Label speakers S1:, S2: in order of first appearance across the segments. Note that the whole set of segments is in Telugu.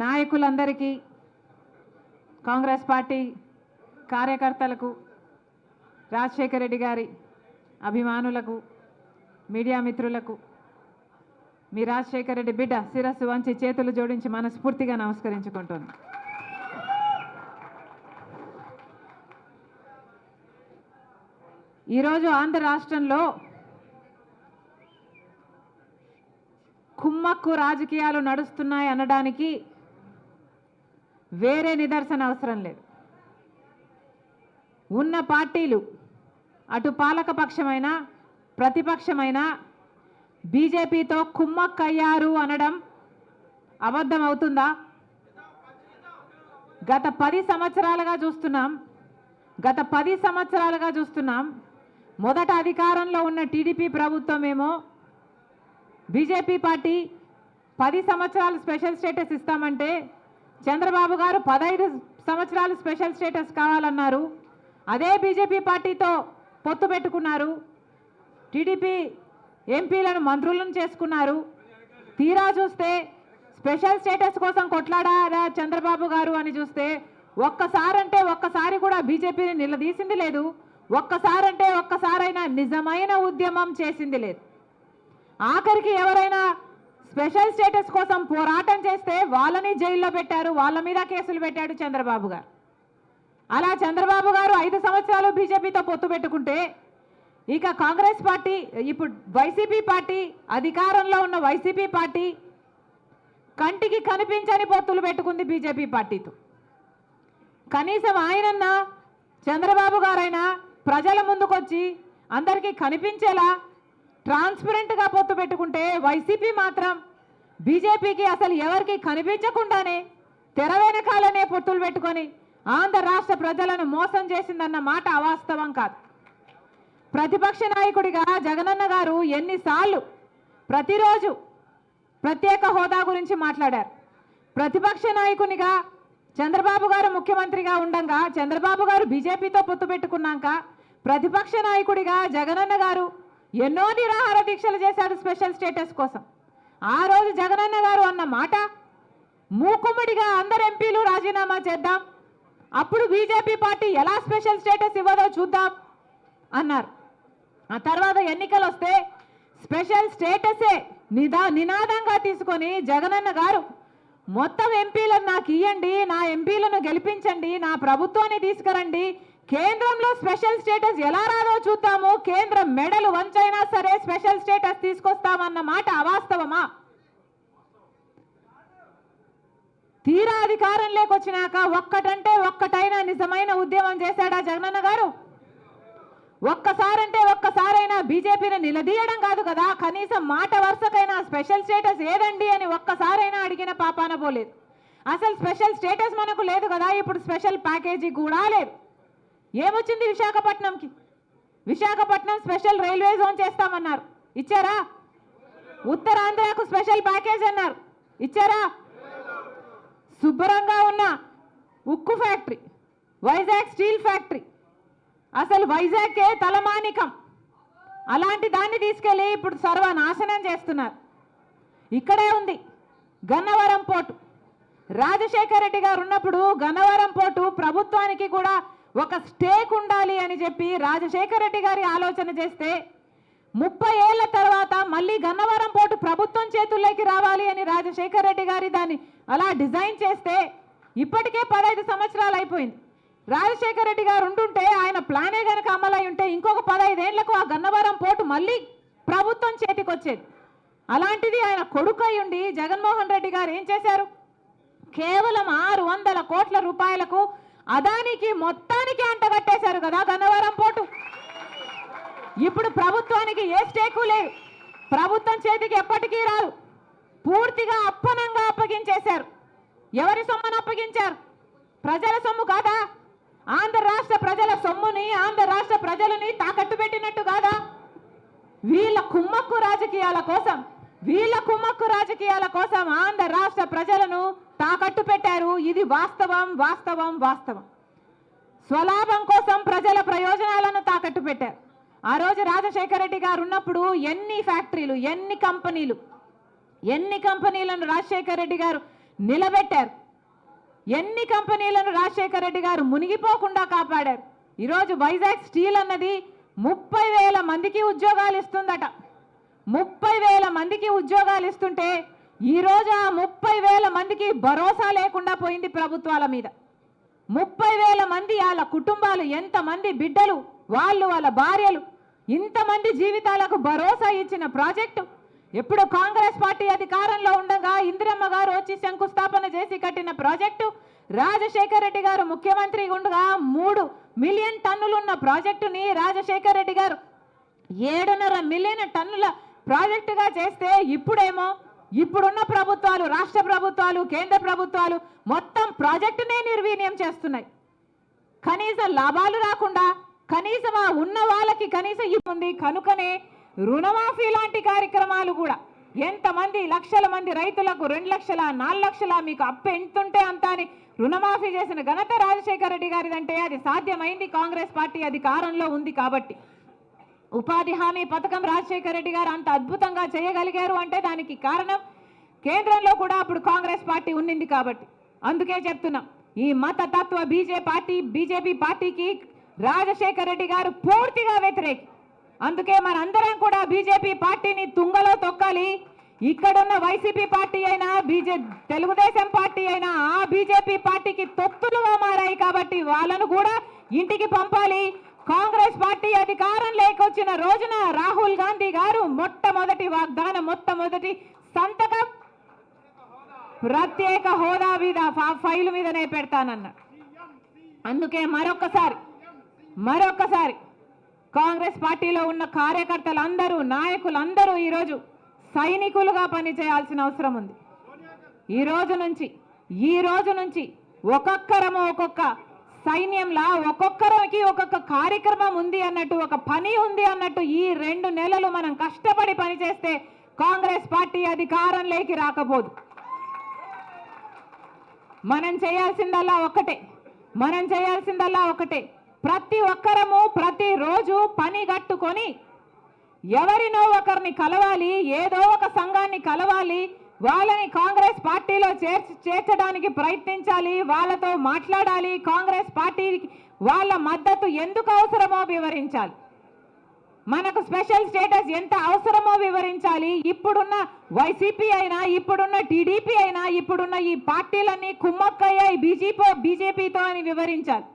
S1: నాయకులందరికీ కాంగ్రెస్ పార్టీ కార్యకర్తలకు రాజశేఖర రెడ్డి గారి అభిమానులకు మీడియా మిత్రులకు మీ రాజశేఖర రెడ్డి బిడ్డ శిరస్సు వంచి చేతులు జోడించి మనస్ఫూర్తిగా నమస్కరించుకుంటుంది ఈరోజు ఆంధ్ర రాష్ట్రంలో కుమ్మక్కు రాజకీయాలు నడుస్తున్నాయి అనడానికి వేరే నిదర్శన అవసరం లేదు. ఉన్న పార్టీలు అటు పాలకపక్షమైన ప్రతిపక్షమైన బీజేపీతో కుమ్మక్కయ్యారు అనడం అబద్ధం అవుతుందా గత పది సంవత్సరాలుగా చూస్తున్నాం గత పది సంవత్సరాలుగా చూస్తున్నాం మొదట అధికారంలో ఉన్న టీడీపీ ప్రభుత్వం ఏమో బీజేపీ పార్టీ పది సంవత్సరాలు స్పెషల్ స్టేటస్ ఇస్తామంటే చంద్రబాబు గారు పదహైదు సంవత్సరాలు స్పెషల్ స్టేటస్ కావాలన్నారు. అదే బీజేపీ పార్టీతో పొత్తు పెట్టుకున్నారు. టీడీపీ ఎంపీలను మంత్రులను చేసుకున్నారు. తీరా చూస్తే స్పెషల్ స్టేటస్ కోసం కొట్లాడారా చంద్రబాబు గారు అని చూస్తే ఒక్కసారంటే ఒక్కసారి కూడా బీజేపీని నిలదీసింది లేదు. ఒక్కసారంటే ఒక్కసారైనా నిజమైన ఉద్యమం చేసింది లేదు. ఆఖరికి ఎవరైనా స్పెషల్ స్టేటస్ కోసం పోరాటం చేస్తే వాళ్ళని జైల్లో పెట్టారు వాళ్ళ మీద కేసులు పెట్టాడు చంద్రబాబు గారు. అలా చంద్రబాబు గారు ఐదు సంవత్సరాలు బీజేపీతో పొత్తు పెట్టుకుంటే ఇక కాంగ్రెస్ పార్టీ ఇప్పుడు వైసీపీ పార్టీ అధికారంలో ఉన్న వైసీపీ పార్టీ కంటికి కనిపించని పొత్తులు పెట్టుకుంది బీజేపీ పార్టీతో. కనీసం ఆయనన్నా చంద్రబాబు గారైనా ప్రజల ముందుకొచ్చి అందరికీ కనిపించేలా ట్రాన్స్పరెంట్గా పొత్తు పెట్టుకుంటే వైసీపీ మాత్రం బీజేపీకి అసలు ఎవరికి కనిపించకుండానే తెర వెనకాలనే పొత్తులు పెట్టుకొని ఆంధ్ర రాష్ట్ర ప్రజలను మోసం చేసిందన్న మాట అవాస్తవం కాదు. ప్రతిపక్ష నాయకుడిగా జగనన్న గారు ఎన్నిసార్లు ప్రతిరోజు ప్రత్యేక హోదా గురించి మాట్లాడారు. ప్రతిపక్ష నాయకునిగా చంద్రబాబు గారు ముఖ్యమంత్రిగా ఉండంగా చంద్రబాబు గారు బీజేపీతో పొత్తు పెట్టుకున్నాక ప్రతిపక్ష నాయకుడిగా జగనన్న గారు ఎన్నో నిరాహార దీక్షలు చేశాడు స్పెషల్ స్టేటస్ కోసం. ఆ రోజు జగనన్న గారు అన్న మాట మూకుమ్మడిగా అందరు ఎంపీలు రాజీనామా చేద్దాం. అప్పుడు బీజేపీ పార్టీ ఎలా స్పెషల్ స్టేటస్ ఇవ్వదో చూద్దాం అన్నారు. ఆ తర్వాత ఎన్నికలు వస్తే స్పెషల్ స్టేటసే నిదా నినాదంగా తీసుకొని జగనన్న గారు మొత్తం ఎంపీలను నాకు ఇవ్వండి నా ఎంపీలను గెలిపించండి నా ప్రభుత్వాన్ని తీసుకురండి కేంద్రంలో స్పెషల్ స్టేటస్ ఎలా రాదో చూద్దాము. కేంద్రం మెడలు వంచైనా సరే స్పెషల్ స్టేటస్ తీసుకొస్తామన్న మాట అవాస్తవమా? తీరా అధికారం లేకొచ్చినాక ఒక్కటంటే ఒక్కటైనా నిజమైన ఉద్యమం చేశాడా జగనన్న గారు? ఒక్కసారంటే ఒక్కసారైనా బీజేపీని నిలదీయడం కాదు కదా. కనీసం మాట వరుసకైనా స్పెషల్ స్టేటస్ ఏదండి అని ఒక్కసారైనా అడిగిన పాపాన పోలేదు. అసలు స్పెషల్ స్టేటస్ మనకు లేదు కదా. ఇప్పుడు స్పెషల్ ప్యాకేజీ కూడా లేదు. ఏమొచ్చింది విశాఖపట్నంకి? విశాఖపట్నం స్పెషల్ రైల్వే జోన్ చేస్తామన్నారు. ఇచ్చారా? ఉత్తరాంధ్రకు స్పెషల్ ప్యాకేజ్ అన్నారు. ఇచ్చారా? శుభ్రంగా ఉన్న ఉక్కు ఫ్యాక్టరీ వైజాగ్ స్టీల్ ఫ్యాక్టరీ. అసలు వైజాగ్కే తలమానికం. అలాంటి దాన్ని తీసుకెళ్ళి ఇప్పుడు సర్వనాశనం చేస్తున్నారు. ఇక్కడే ఉంది గన్నవరం పోర్టు. రాజశేఖర రెడ్డి గారు ఉన్నప్పుడు గన్నవరం పోర్టు ప్రభుత్వానికి కూడా ఒక స్టేక్ ఉండాలి అని చెప్పి రాజశేఖర రెడ్డి గారి ఆలోచన చేస్తే ముప్పై ఏళ్ళ తర్వాత మళ్ళీ గన్నవరం పోర్టు ప్రభుత్వం చేతుల్లోకి రావాలి అని రాజశేఖర రెడ్డి గారి దాన్ని అలా డిజైన్ చేస్తే ఇప్పటికే పదహైదు సంవత్సరాలు అయిపోయింది. రాజశేఖర రెడ్డి గారు ఉంటుంటే ఆయన ప్లానే గనక అమలై ఉంటే ఇంకొక పదహైదేళ్ళకు ఆ గన్నవరం పోర్టు మళ్ళీ ప్రభుత్వం చేతికి వచ్చేది అలాంటిది ఆయన కొడుకు ఉండి జగన్మోహన్ రెడ్డి గారు ఏం చేశారు? కేవలం ఆరు వందల కోట్ల రూపాయలకు అదానికి మొత్తం మొత్తానికి అంటగట్టేశారు కదా గన్నవరం పోటు. ఇప్పుడు ప్రభుత్వానికి ఏ స్టేకు లేదు ప్రభుత్వం చేతికి ఎప్పటికీ రాదు. పూర్తిగా అప్పనంగా అప్పగించేశారు. ఎవరి సొమ్మును అప్పగించారు? ప్రజల సొమ్ము కాదా? ఆంధ్ర రాష్ట్ర ప్రజల సొమ్ముని ఆంధ్ర రాష్ట్ర ప్రజలని తాకట్టు పెట్టినట్టు కాదా? వీళ్ళ కుమ్మక్కు రాజకీయాల కోసం వీళ్ళ కుమ్మక్కు రాజకీయాల కోసం ఆంధ్ర రాష్ట్ర ప్రజలను తాకట్టు పెట్టారు. ఇది వాస్తవం వాస్తవం వాస్తవం. స్వలాభం కోసం ప్రజల ప్రయోజనాలను తాకట్టు పెట్టారు. ఆ రోజు రాజశేఖర రెడ్డి గారు ఉన్నప్పుడు ఎన్ని ఫ్యాక్టరీలు ఎన్ని కంపెనీలు ఎన్ని కంపెనీలను రాజశేఖర రెడ్డి గారు నిలబెట్టారు. ఎన్ని కంపెనీలను రాజశేఖర రెడ్డి గారు మునిగిపోకుండా కాపాడారు. ఈరోజు వైజాగ్ స్టీల్ అన్నది ముప్పై వేల మందికి ఉద్యోగాలు ఇస్తుందట. ముప్పై వేల మందికి ఉద్యోగాలు ఇస్తుంటే ఈరోజు ఆ ముప్పై వేల మందికి భరోసా లేకుండా పోయింది ప్రభుత్వాల మీద. ముప్పై వేల మంది వాళ్ళ కుటుంబాలు ఎంతమంది బిడ్డలు వాళ్ళు వాళ్ళ భార్యలు ఇంతమంది జీవితాలకు భరోసా ఇచ్చిన ప్రాజెక్టు. ఎప్పుడు కాంగ్రెస్ పార్టీ అధికారంలో ఉండగా ఇందిరమ్మ గారు వచ్చి శంకుస్థాపన చేసి కట్టిన ప్రాజెక్టు. రాజశేఖర రెడ్డి గారు ముఖ్యమంత్రి ఉండగా మూడు మిలియన్ టన్నులున్న ప్రాజెక్టుని రాజశేఖర రెడ్డి గారు ఏడున్నర మిలియన్ టన్నుల ప్రాజెక్టుగా చేస్తే ఇప్పుడేమో ఇప్పుడున్న ప్రభుత్వాలు రాష్ట్ర ప్రభుత్వాలు కేంద్ర ప్రభుత్వాలు మొత్తం ప్రాజెక్టునే నిర్వీర్యం చేస్తున్నాయి. కనీస లాభాలు రాకుండా కనీసం ఆ ఉన్న వాళ్ళకి కనీసం ఉంది కనుకనే రుణమాఫీ లాంటి కార్యక్రమాలు కూడా ఎంతమంది లక్షల మంది రైతులకు రెండు లక్షల నాలుగు లక్షల మీకు అప్పు ఎంతుంటే అంత అని రుణమాఫీ చేసిన ఘనత రాజశేఖర రెడ్డి గారిదంటే అది సాధ్యమైంది. కాంగ్రెస్ పార్టీ అధికారంలో ఉంది కాబట్టి ఉపాధి హామీ పథకం రాజశేఖర రెడ్డి గారు అంత అద్భుతంగా చేయగలిగారు అంటే దానికి కారణం కేంద్రంలో కూడా అప్పుడు కాంగ్రెస్ పార్టీ ఉండింది కాబట్టి. అందుకే చెప్తున్నాం ఈ మత తత్వ బీజే పార్టీ బీజేపీ పార్టీకి రాజశేఖర రెడ్డి గారు పూర్తిగా వ్యతిరేకి. అందుకే మనందరం కూడా బీజేపీ పార్టీని తుంగలో తొక్కాలి. ఇక్కడున్న వైసీపీ పార్టీ అయినా బీజే తెలుగుదేశం పార్టీ అయినా ఆ బీజేపీ పార్టీకి తొత్తులుగా మారాయి కాబట్టి వాళ్ళను కూడా ఇంటికి పంపాలి. కాంగ్రెస్ పార్టీ అధికారం లేకొచ్చిన రోజున రాహుల్ గాంధీ గారు మొట్టమొదటి వాగ్దానం మొట్టమొదటి సంతకం. ప్రత్యేక హోదా మీద ఫైల్ మీదనే పెడతానన్న. అందుకే మరొకసారి మరొకసారి కాంగ్రెస్ పార్టీలో ఉన్న కార్యకర్తలందరూ నాయకులందరూ ఈరోజు సైనికులుగా పనిచేయాల్సిన అవసరం ఉంది. ఈ రోజు నుంచి ఈ రోజు నుంచి ఒక్కొక్కరము ఒక్కొక్క సైన్యంలా ఒక్కొక్కరికి ఒక్కొక్క కార్యక్రమం ఉంది అన్నట్టు ఒక పని ఉంది అన్నట్టు ఈ రెండు నెలలు మనం కష్టపడి పనిచేస్తే కాంగ్రెస్ పార్టీ అధికారంలోకి రాకపోదు. మనం చేయాల్సిందల్లా ఒకటే మనం చేయాల్సిందల్లా ఒకటే ప్రతి ఒక్కరము ప్రతిరోజు పని కట్టుకొని ఎవరినో ఒకరిని కలవాలి ఏదో ఒక సంఘాన్ని కలవాలి వాళ్ళని కాంగ్రెస్ పార్టీలో చేర్చి చేర్చడానికి ప్రయత్నించాలి వాళ్ళతో మాట్లాడాలి కాంగ్రెస్ పార్టీకి వాళ్ళ మద్దతు ఎందుకు అవసరమో వివరించాలి. మనకు స్పెషల్ స్టేటస్ ఎంత అవసరమో వివరించాలి. ఇప్పుడున్న వైసీపీ అయినా ఇప్పుడున్న టీడీపీ అయినా ఇప్పుడున్న ఈ పార్టీలన్నీ కుమ్మక్కయ్యాయి బీజేపీ బీజేపీతో అని వివరించాలి.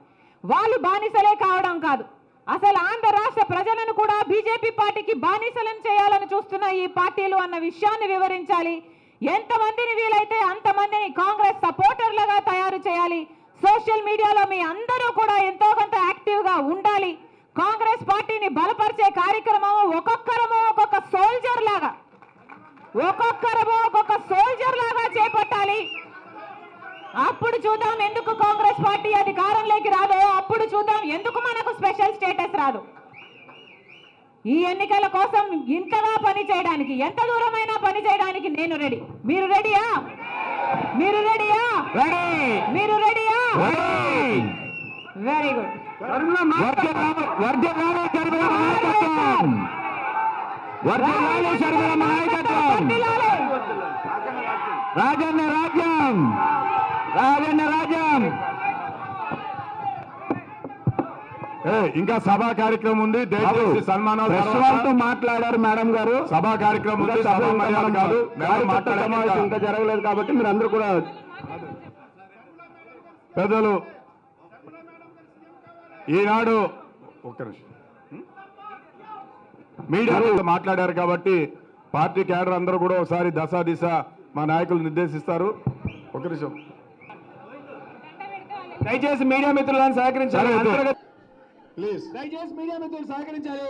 S1: వాళ్ళు బానిసలే కావడం కాదు. అసలు ఆంధ్ర రాష్ట్ర ప్రజలను కూడా బీజేపీ పార్టీకి బానిసలను చేయాలని చూస్తున్న ఈ పార్టీలు అన్న విషయాన్ని వివరించాలి. ఎంతమందిని వీలైతే అంతమందిని కాంగ్రెస్ సపోర్టర్లుగా తయారు చేయాలి? సోషల్ మీడియాలో మీ అందరూ కూడా ఎంతో కొంత యాక్టివ్గా ఉండాలి. కాంగ్రెస్ పార్టీని బలపరిచే కార్యక్రమం ఒక్కొక్కరము ఒక్కొక్క సోల్జర్ లాగా. ఒక్కొక్కరము ఒక్కొక్క సోల్జర్ లాగా చేపట్టాలి. అప్పుడు చూద్దాం ఎందుకు కాంగ్రెస్ పార్టీ అధికారంలోకి రాదో అప్పుడు చూద్దాం ఎందుకు మనకు స్పెషల్ స్టేటస్ రాదు. ఈ ఎన్నికల కోసం ఇంతగా పని చేయడానికి ఎంత దూరమైనా పని చేయడానికి నేను రెడీ. మీరు రెడీయా? మీరు రెడీయా? మీరు రెడీయా? వెరీ గుడ్
S2: రాజన్న రాజ్యం. రాజన్న రాజ్యం
S3: ఏ, ఇంకా సభా కార్యక్రమం ఉంది. దయచేసి సన్మానాలు
S2: మాట్లాడారు మేడం గారు.
S3: సభా కార్యక్రమం ఉంది
S2: ఇంకా సభ
S3: మర్యాద కాదు.
S2: జరగలేదు కాబట్టి మీరు అందరూ కూడా
S3: పెద్దలు ఈనాడు ఒక్క నిమిషం. మీడియాలో మాట్లాడారు కాబట్టి పార్టీ క్యాడర్ అందరూ కూడా ఒకసారి దశ దిశ మా నాయకులు నిర్దేశిస్తారు. ఒక నిమిషం.
S2: దయచేసి మీడియా మిత్రులను. అంతర్గత
S3: ప్లీజ్.
S2: దయచేసి మీడియా మిత్రులు సహకరించాలి.